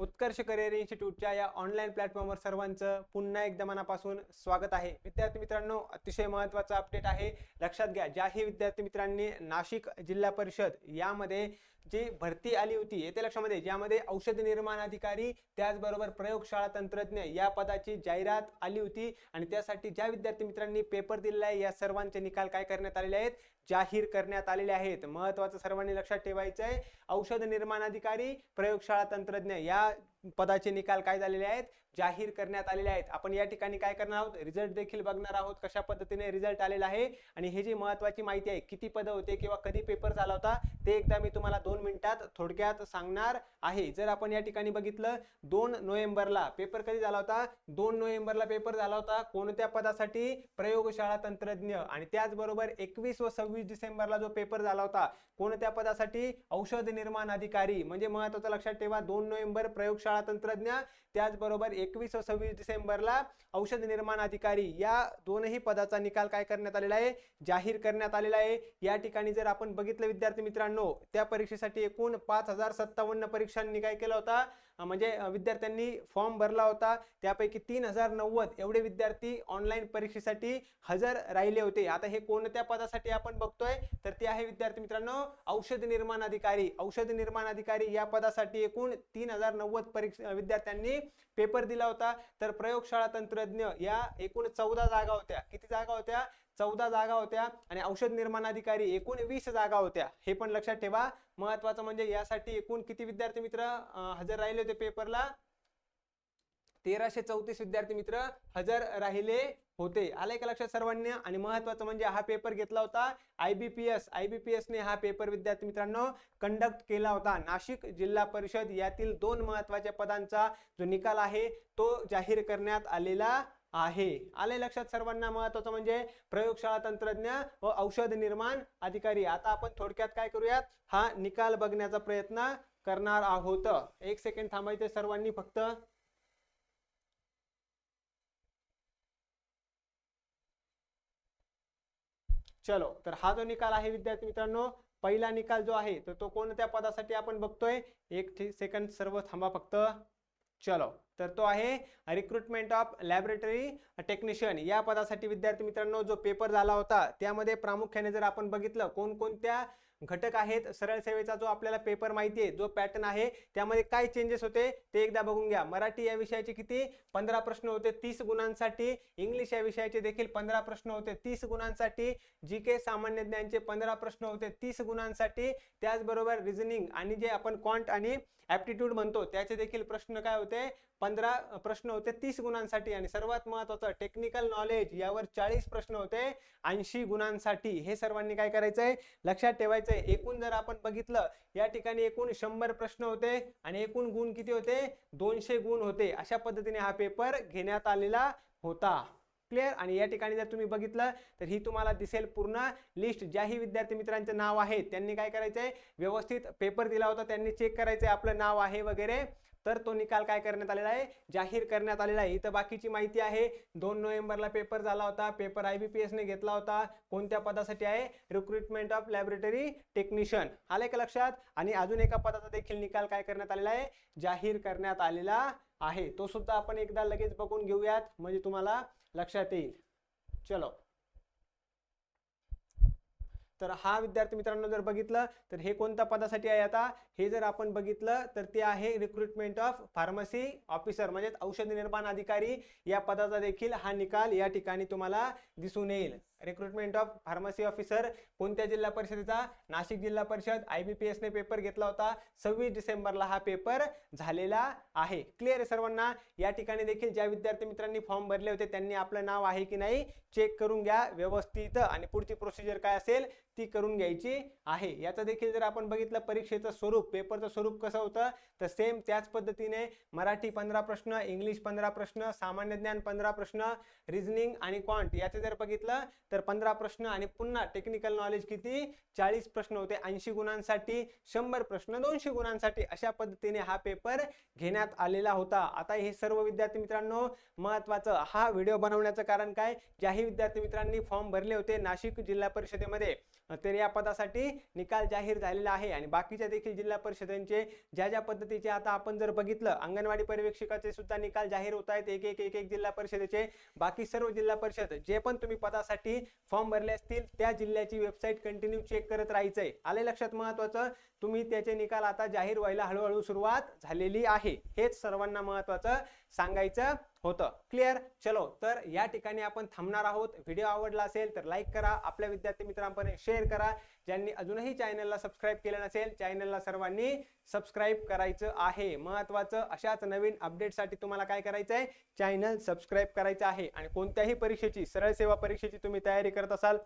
उत्कर्ष career इन्स्टिट्यूटच्या या online प्लॅटफॉर्मवर सर्वांचं पुन्हा एकदा मनापासून स्वागत आहे. विद्यार्थी मित्रांनो अतिशय महत्त्वाचा अपडेट आहे. लक्षात घ्या ज्याही विद्यार्थी मित्रांनी नाशिक जिल्हा परिषद यामध्ये जी भरती आली होती येते लक्षामध्ये ज्यामध्ये औषध निर्माण अधिकारी त्याचबरोबर प्रयोगशाळा तंत्रज्ञ या पदाची जाहिरात आली होती आणि त्यासाठी ज्या विद्यार्थी मित्रांनी पेपर दिलेला आहे या सर्वांचे निकाल काय करण्यात आलेले आहेत? जाहीर करण्यात आलेले आहेत. महत्त्वाचं सर्वांनी लक्षात ठेवायचं आहे औषध निर्माण अधिकारी प्रयोगशाळा तंत्रज्ञ या पदाचे निकाल काय झालेले आहेत? जाहीर करण्यात आलेले आहेत. आपण या ठिकाणी काय करणार आहोत? रिझल्ट देखील बघणार आहोत कशा पद्धतीने रिझल्ट आलेला आहे. आणि हे जी महत्वाची माहिती आहे किती पद होते किंवा कधी पेपर झाला होता ते एकदा मी तुम्हाला दोन मिनिटात थोडक्यात सांगणार आहे. जर आपण या ठिकाणी बघितलं दोन नोव्हेंबरला पेपर कधी झाला होता? दोन नोव्हेंबरला पेपर झाला होता कोणत्या पदासाठी? प्रयोगशाळा तंत्रज्ञ. आणि त्याचबरोबर एकवीस व सव्वीस डिसेंबरला जो पेपर झाला होता कोणत्या पदासाठी? औषध निर्माण अधिकारी. म्हणजे महत्वाचं लक्षात ठेवा दोन नोव्हेंबर प्रयोगशाळा तंत्रज्ञ त्याचबरोबर एकवीस व सव्वीस डिसेंबरला औषध निर्माण अधिकारी या दोनही पदाचा निकाल काय करण्यात आलेला आहे? जाहीर करण्यात आलेला आहे. या ठिकाणी जर आपण बघितलं विद्यार्थी मित्रांनो त्या परीक्षेसाठी एकूण पाच हजार सत्तावन्न परीक्षांनी काय केला होता. म्हणजे विद्यार्थ्यांनी फॉर्म भरला होता. त्यापैकी तीन हजार नव्वद एवढे विद्यार्थी ऑनलाईन परीक्षेसाठी हजर राहिले होते. आता हे कोणत्या पदासाठी आपण बघतोय? तर ते आहे विद्यार्थी मित्रांनो औषध निर्माण अधिकारी. औषध निर्माण अधिकारी या पदासाठी एकूण तीन हजार नव्वद परीक्षा विद्यार्थ्यांनी पेपर दिला होता. तर प्रयोगशाळा तंत्रज्ञ या एकूण चौदा जागा होत्या. किती जागा होत्या? चौदा जागा होत्या आणि औषध निर्माण अधिकारी एकूण वीस जागा होत्या. हे पण लक्षात ठेवा. महत्वाचं म्हणजे यासाठी एकूण किती विद्यार्थी मित्र हजर राहिले होते पेपरला? तेराशे चौतीस विद्यार्थी मित्र हजर राहिले होते. आलंय का लक्षात सर्वांनी? आणि महत्वाचं म्हणजे हा पेपर घेतला होता आयबीपीएस आयबीपीएस ने हा पेपर विद्यार्थी मित्रांनो कंडक्ट केला होता. नाशिक जिल्हा परिषद यातील दोन महत्त्वाच्या पदांचा जो निकाल आहे तो जाहीर करण्यात आलेला आहे. आले लक्षात सर्वांना महत्वाचं म्हणजे प्रयोगशाळा तंत्रज्ञ व औषध निर्माण अधिकारी. आता आपण थोडक्यात काय करूयात? हा निकाल बघण्याचा प्रयत्न करणार आहोत. एक सेकंड थांबायचे सर्वांनी फक्त. चलो तर हा जो निकाल आहे विद्यार्थी मित्रांनो पहिला निकाल जो आहे तर तो कोणत्या पदासाठी आपण बघतोय? एक सेकंड सर्व थांबा फक्त. चलो तर तो आहे रिक्रुटमेंट ऑफ लॅबोरेटरी टेक्निशियन या पदासाठी विद्यार्थी मित्रांनो जो पेपर झाला होता त्यामध्ये प्रामुख्याने जर आपण बघितलं कोणकोणत्या घटक आहेत. सरळ सेवेचा जो आपल्याला पेपर माहिती आहे जो पॅटर्न आहे त्यामध्ये काय चेंजेस होते ते एकदा बघून घ्या. मराठी या विषयाचे किती? पंधरा प्रश्न होते तीस गुणांसाठी. इंग्लिश या विषयाचे देखील पंधरा प्रश्न होते तीस गुणांसाठी. जी के सामान्य ज्ञानचे पंधरा प्रश्न होते तीस गुणांसाठी. त्याचबरोबर रिझनिंग आणि जे आपण क्वांट आणि ॲप्टिट्यूड म्हणतो त्याचे देखील प्रश्न काय होते? पंधरा प्रश्न होते तीस गुणांसाठी. आणि सर्वात महत्वाचं टेक्निकल नॉलेज यावर चाळीस प्रश्न होते ऐंशी गुणांसाठी. हे सर्वांनी काय करायचंय? लक्षात ठेवायचंय. एकूण जर आपण बघितलं या ठिकाणी एकूण शंभर प्रश्न होते आणि एकूण गुण किती होते? दोनशे गुण होते. अशा पद्धतीने हा पेपर घेण्यात आलेला होता. क्लिअर आणि या ठिकाणी जर तुम्ही बघितलं तर ही तुम्हाला दिसेल पूर्ण लिस्ट ज्याही विद्यार्थी मित्रांचे नाव आहे त्यांनी काय करायचं आहे व्यवस्थित पेपर दिला होता त्यांनी चेक करायचं आपलं नाव आहे वगैरे. तर तो निकाल काय करण्यात आलेला आहे? जाहीर करण्यात आलेला आहे. इथं बाकीची माहिती आहे. दोन नोव्हेंबरला पेपर झाला होता. पेपर आय बी पी एसने घेतला होता. कोणत्या पदासाठी आहे? रिक्रुटमेंट ऑफ लॅबोरेटरी टेक्निशियन आले का लक्षात? आणि अजून एका पदाचा देखील निकाल काय करण्यात आलेला आहे? जाहीर करण्यात आलेला आहे. तो सुद्धा आपण एकदा लगेच बघून घेऊयात. म्हणजे तुम्हाला लक्षात येईल. चलो. तर हा विद्यार्थी मित्रांनो जर बघितलं तर हे कोणत्या पदासाठी आहे आता? हे जर आपण बघितलं तर ते आहे रिक्रुटमेंट ऑफ फार्मसी ऑफिसर म्हणजेच औषध निर्माण अधिकारी. या पदाचा देखील हा निकाल या ठिकाणी तुम्हाला दिसून येईल. रिक्रुटमेंट ऑफ फार्मसी ऑफिसर कोणत्या जिल्हा परिषदेचा? नाशिक जिल्हा परिषद. आयबीपीएस ने पेपर घेतला होता. सव्वीस डिसेंबरला हा पेपर झालेला आहे. क्लिअर आहे सर्वांना? या ठिकाणी देखील ज्या विद्यार्थी मित्रांनी फॉर्म भरले होते त्यांनी आपलं नाव आहे की नाही चेक करून घ्या व्यवस्थित. आणि पुढची प्रोसिजर काय असेल ती करून घ्यायची आहे. याचं देखील जर आपण बघितलं परीक्षेचं स्वरूप पेपरचं स्वरूप कसं होतं तर सेम त्याच पद्धतीने मराठी पंधरा प्रश्न इंग्लिश पंधरा प्रश्न सामान्य ज्ञान पंधरा प्रश्न रिझनिंग आणि क्वांट याचं जर बघितलं तर पंधरा प्रश्न आणि पुन्हा टेक्निकल नॉलेज किती? चाळीस प्रश्न होते. ऐंशी गुणांसाठी शंभर प्रश्न दोनशे गुणांसाठी अशा पद्धतीने हा पेपर घेण्यात आलेला होता. आता हे सर्व विद्यार्थी मित्रांनो महत्वाचं हा व्हिडिओ बनवण्याचं कारण काय? ज्याही विद्यार्थी मित्रांनी फॉर्म भरले होते नाशिक जिल्हा परिषदेमध्ये. तर या पदासाठी निकाल जाहीर झालेला आहे. आणि बाकीच्या देखील जिल्हा परिषदांचे ज्या ज्या पद्धतीचे आता आपण जर बघितलं अंगणवाडी पर्यवेक्षकाचे सुद्धा निकाल जाहीर होत आहेत. एक एक एक एक जिल्हा परिषदेचे. बाकी सर्व जिल्हा परिषद जे पण तुम्ही पदासाठी फॉर्म भरले असतील त्या जिल्ह्याची वेबसाईट कंटिन्यू चेक करत राहायचंय. आले लक्षात महत्वाचं? तुम्ही त्याचे निकाल आता जाहीर व्हायला हळूहळू सुरुवात झालेली आहे. हेच सर्वांना महत्वाचं सांगायचं होतं. क्लिअर चलो तर या ठिकाणी आपण थांबणार आहोत. व्हिडिओ आवडला असेल तर लाईक करा. आपल्या विद्यार्थी मित्रांपर्यंत शेअर करा. ज्यांनी अजूनही चॅनलला सबस्क्राईब केलं नसेल चॅनलला सर्वांनी सबस्क्राईब करायचं आहे. महत्वाचं अशाच नवीन अपडेटसाठी तुम्हाला काय करायचं आहे चॅनल सबस्क्राईब करायचं आहे. आणि कोणत्याही परीक्षेची सरळ सेवा परीक्षेची तुम्ही तयारी करत असाल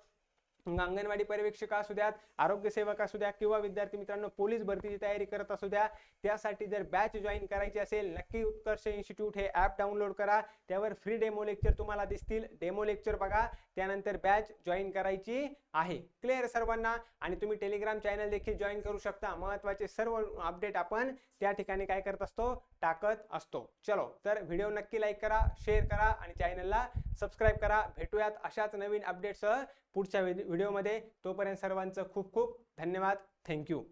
अंगणवाडी पर्यवेक्षक असू द्यात आरोग्य सेवक असू द्या किंवा विद्यार्थी मित्रांनो पोलीस भरतीची तयारी करत असू द्या त्यासाठी जर बॅच जॉईन करायची असेल नक्की उत्कर्ष इन्स्टिट्यूट हे ॲप डाउनलोड करा. त्यावर फ्री डेमो लेक्चर तुम्हाला दिसतील. डेमो लेक्चर बघा. त्यानंतर बॅच जॉईन करायची आहे. क्लिअर सर्वांना? आणि तुम्ही टेलिग्राम चॅनल देखील जॉईन करू शकता. महत्त्वाचे सर्व अपडेट आपण त्या ठिकाणी काय करत असतो? टाकत असतो. चलो तर व्हिडिओ नक्की लाईक करा शेअर करा आणि चॅनलला सबस्क्राईब करा. भेटूयात अशाच नवीन अपडेटसह पुढच्या व्हिडिओमध्ये तोपर्यंत सर्वांचं खूप खूप धन्यवाद. थँक्यू